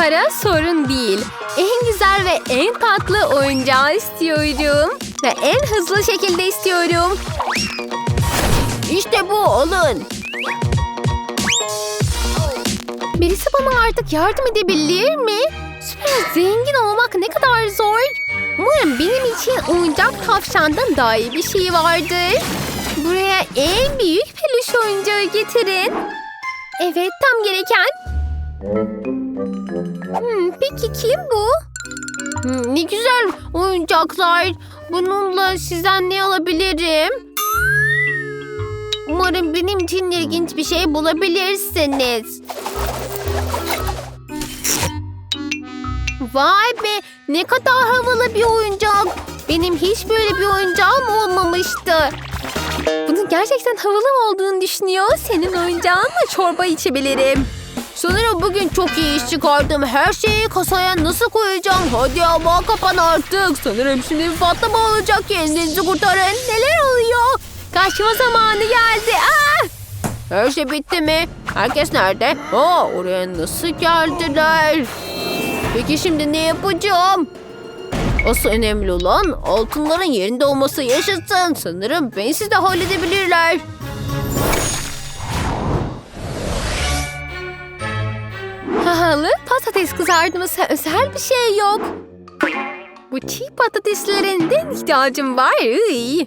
Para sorun değil. En güzel ve en tatlı oyuncağı istiyorum. Ve en hızlı şekilde istiyorum. İşte bu alın. Birisi bana artık yardım edebilir mi? Süper zengin olmak ne kadar zor. Umarım benim için oyuncak tavşandan daha iyi bir şey vardır. Buraya en büyük peluş oyuncağı getirin. Evet tam gereken. Hmm, peki kim bu? Hmm, ne güzel oyuncaklar. Bununla sizden ne alabilirim? Umarım benim için ilginç bir şey bulabilirsiniz. Vay be ne kadar havalı bir oyuncak. Benim hiç böyle bir oyuncağım olmamıştı. Bunun gerçekten havalı olduğunu düşünüyor. Senin oyuncağınla çorba içebilirim. Sanırım bugün çok iyi iş çıkardım. Her şeyi kasaya nasıl koyacağım? Hadi ama kapan artık. Sanırım şimdi bir patlama olacak. Kendinizi kurtarın. Neler oluyor? Kaçma zamanı geldi. Ah! Her şey bitti mi? Herkes nerede? Aa, oraya nasıl geldiler? Peki şimdi ne yapacağım? Asıl önemli olan altınların yerinde olması yaşasın. Sanırım bensiz de halledebilirler. Pahalı patates kızartması özel bir şey yok. Bu çiğ patateslerinden ihtiyacım var. Iy.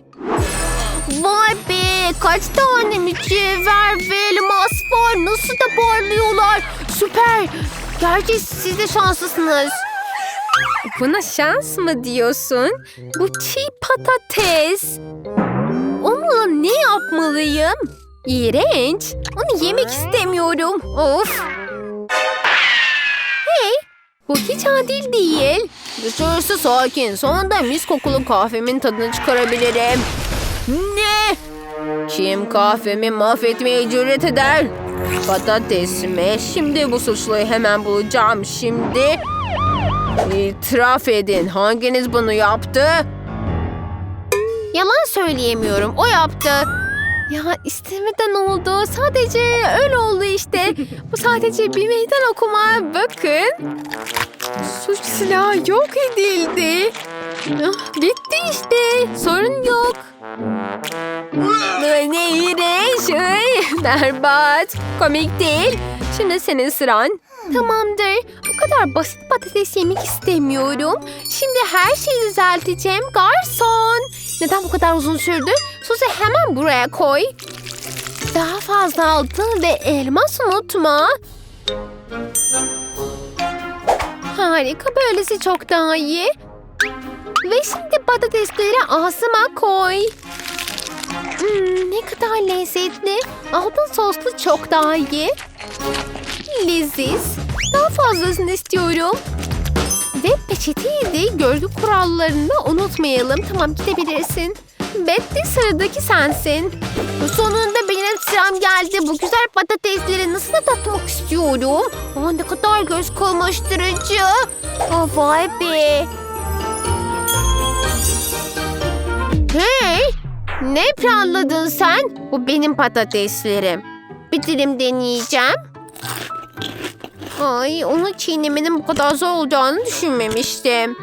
Vay be kaç tane mücevher ve elmas var. Nasıl da parlıyorlar. Süper. Gerçi siz de şanslısınız. Buna şans mı diyorsun? Bu çiğ patates. Onunla ne yapmalıyım? İğrenç. Onu yemek istemiyorum. Of. Bu hiç adil değil. Dışarısı sakin. Sonunda mis kokulu kahvemin tadını çıkarabilirim. Ne? Kim kahvemi mahvetmeye cüret eder? Patates mi? Şimdi bu suçluyu hemen bulacağım. Şimdi itiraf edin. Hanginiz bunu yaptı? Yalan söyleyemiyorum. O yaptı. Ya istemeden oldu. Sadece öyle oldu işte. Bu sadece bir meydan okuma. Bakın. Suç silahı yok edildi. Ah, Bitti işte. Sorun yok. Ne iğrenç. Ay, berbat. Komik değil. Şimdi senin sıran. Tamamdır. Bu kadar basit patates yemek istemiyorum. Şimdi her şeyi düzelteceğim. Garson. Neden bu kadar uzun sürdü? Suzi hemen buraya koy. Daha fazla altın ve elmas unutma. Harika böylesi çok daha iyi. Ve şimdi patatesleri ağzıma koy. Hmm, ne kadar lezzetli. Altın soslu çok daha iyi. Leziz. Daha fazlasını istiyorum. Ve peçeteyi de görgü kurallarını da unutmayalım. Tamam gidebilirsin. Betty sıradaki sensin. Sonunda benim sıram geldi. Bu güzel patatesleri nasıl tatmak istiyorum. Aa, ne kadar göz kamaştırıcı. Aa, vay be. Hey! Ne planladın sen? Bu benim patateslerim. Bir dilim deneyeceğim. Ay onu çiğnemenin bu kadar zor olacağını düşünmemiştim.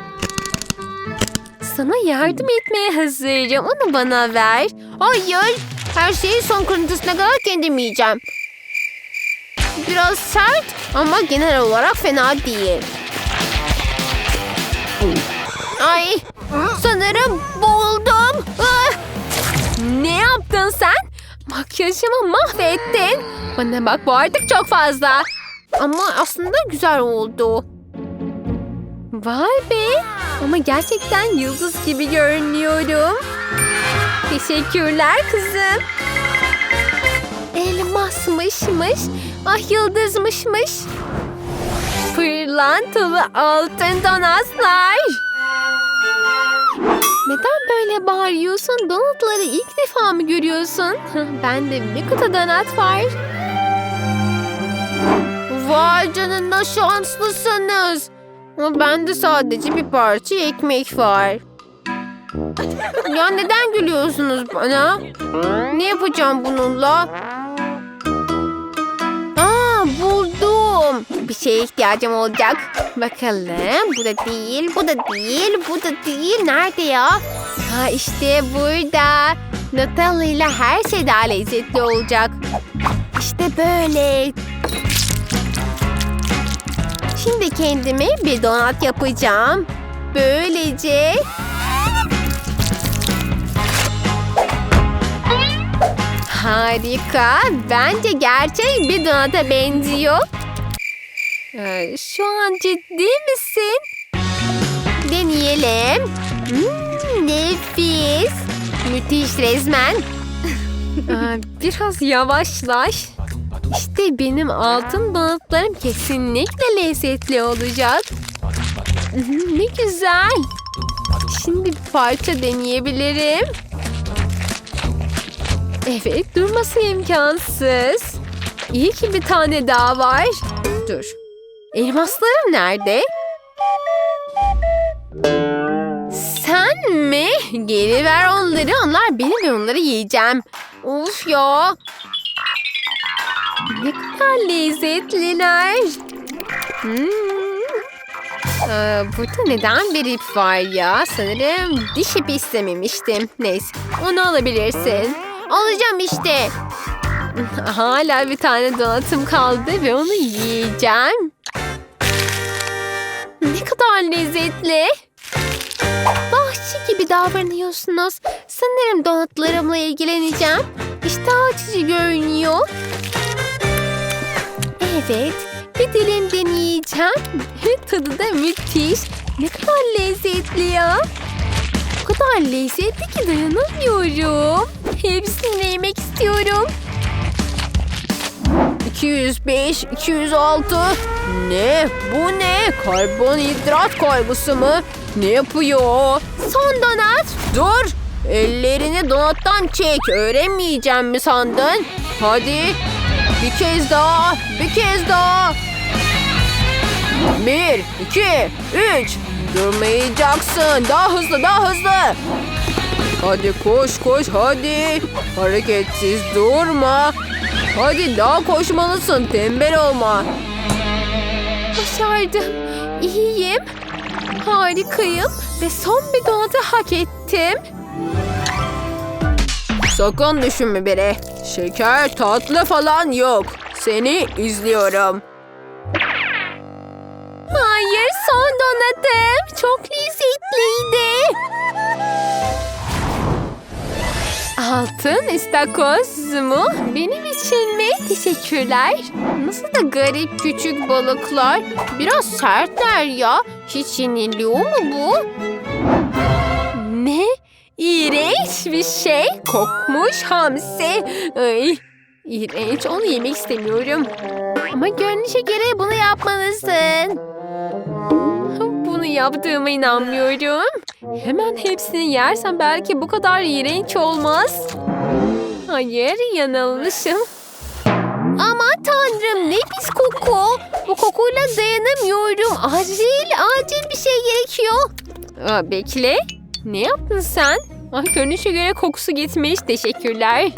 Sana yardım etmeye hazırım. Onu bana ver. Hayır. Her şeyi son kırıntısına kadar kendim yiyeceğim. Biraz sert ama genel olarak fena değil. Ay sanırım Makyajımı mahvettin. Bana bak bu artık çok fazla. Ama aslında güzel oldu. Vay be. Ama gerçekten yıldız gibi görünüyorum. Teşekkürler kızım. Elmasmışmış. Ah yıldızmışmış. Pırlantalı altın donatlar. Neden böyle bağırıyorsun? Donatları ilk defa mı görüyorsun? Bende bir kutu donat var. Vay canına şanslısınız. Ama bende sadece bir parça ekmek var. Ya neden gülüyorsunuz bana? Ne yapacağım bununla? Buldum. Bir şeye ihtiyacım olacak. Bakalım. Bu da değil, bu da değil, bu da değil. Nerede ya? Ha işte burada. Nutella ile her şey daha lezzetli olacak. İşte böyle. Şimdi kendime bir donat yapacağım. Böylece Harika. Bence gerçek bir donata benziyor. Ee, şu an ciddi misin? Deneyelim. Hmm, nefis. Müthiş resmen. Ee, biraz yavaşlaş. İşte benim altın donatlarım kesinlikle lezzetli olacak. Ne güzel. Şimdi bir parça deneyebilirim. Evet, durması imkansız. İyi ki bir tane daha var. Dur. Elmaslarım nerede? Sen mi? Geri ver onları. Onlar benim ve onları yiyeceğim. Of ya. Ne kadar lezzetliler. Hmm. Ee, burada neden bir ip var ya? Sanırım diş ipi istememiştim. Neyse, onu alabilirsin. Alacağım işte. Hala bir tane donatım kaldı ve onu yiyeceğim. Ne kadar lezzetli. Vahşi gibi davranıyorsunuz. Sanırım donatlarımla ilgileneceğim. İşte açıcı görünüyor. Evet, bir dilim deneyeceğim. Tadı da müthiş. Ne kadar lezzetli ya. O kadar lezzetli ki dayanamıyorum. Hepsini yemek istiyorum. 205, 206. Ne? Bu ne? Karbonhidrat kaygısı mı? Ne yapıyor? Son donat. Dur. Ellerini donattan çek. Öğrenmeyeceğim mi sandın? Hadi. Bir kez daha. Bir kez daha. Bir, iki, üç. Durmayacaksın. Daha hızlı, daha hızlı. Hadi koş koş hadi. Hareketsiz durma. Hadi daha koşmalısın tembel olma. Başardım. İyiyim. Harikayım. Ve son bir donatı hak ettim. Sakın düşünme biri. Şeker tatlı falan yok. Seni izliyorum. Hayır son donatım. Çok lezzetliydi. Altın istakoz mu? Benim için? Teşekkürler. Nasıl da garip küçük balıklar. Biraz sertler ya. Hiç yeniliyor mu bu? Ne? İğrenç bir şey. Kokmuş hamsi. Ay, iğrenç. Onu yemek istemiyorum. Ama görünüşe göre bunu yapmalısın. Bunu yaptığıma inanmıyorum. Hemen hepsini yersem belki bu kadar iğrenç olmaz. Hayır, yanılmışım. Aman tanrım ne pis koku. Bu kokuyla dayanamıyorum. Acil, acil bir şey gerekiyor. Aa, bekle. Ne yaptın sen? Ah, görünüşe göre kokusu gitmiş. Teşekkürler.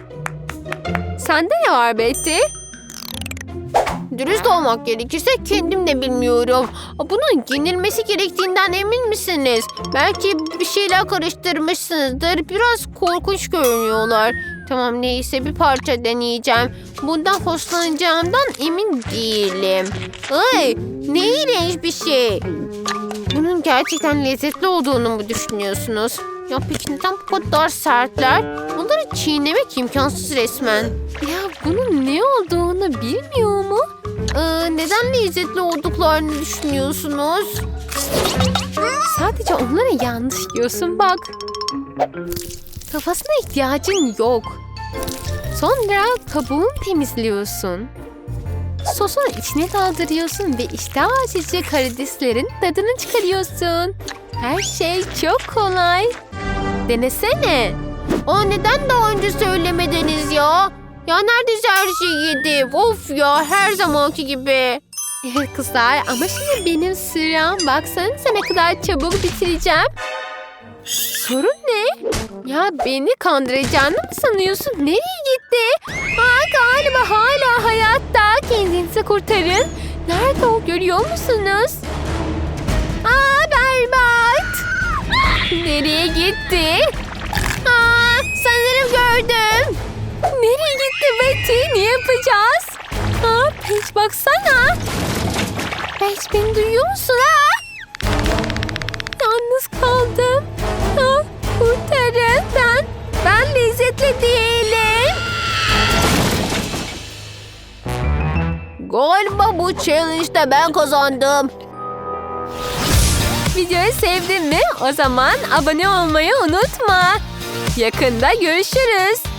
Sende ne var Betty? Dürüst olmak gerekirse kendim de bilmiyorum. Bunun yenilmesi gerektiğinden emin misiniz? Belki bir şeyler karıştırmışsınızdır. Biraz korkunç görünüyorlar. Tamam neyse bir parça deneyeceğim. Bundan hoşlanacağımdan emin değilim. Ay ne iğrenç bir şey. Bunun gerçekten lezzetli olduğunu mu düşünüyorsunuz? Ya peki neden bu kadar sertler? Bunları çiğnemek imkansız resmen. Ya bunun ne olduğunu bilmiyor mu? Ee, neden lezzetli olduklarını düşünüyorsunuz? Sadece onları yanlış yiyorsun bak. Kafasına ihtiyacın yok. Sonra kabuğunu temizliyorsun. Sosun içine daldırıyorsun ve iştah açıcı karideslerin tadını çıkarıyorsun. Her şey çok kolay. Denesene. Aa neden daha önce söylemediniz ya? Ya neredeyse her şeyi yedim. Of ya her zamanki gibi. Evet kızlar ama şimdi benim sıram. Baksanıza ne kadar çabuk bitireceğim. Sorun ne? Ya beni kandıracağını mı sanıyorsun? Nereye gitti? Aa, galiba hala hayatta. Kendinizi kurtarın. Nerede o görüyor musunuz? Aa berbat. Nereye gitti? Aa sanırım gördüm. Nereye gitti Betty? Ne yapacağız? Aa Peach baksana. Peach beni duyuyor musun ha? Yalnız kaldım. Ha, kurtarın ben. Ben lezzetli değilim. Galiba bu challenge'da ben kazandım. Videoyu sevdin mi? O zaman abone olmayı unutma. Yakında görüşürüz.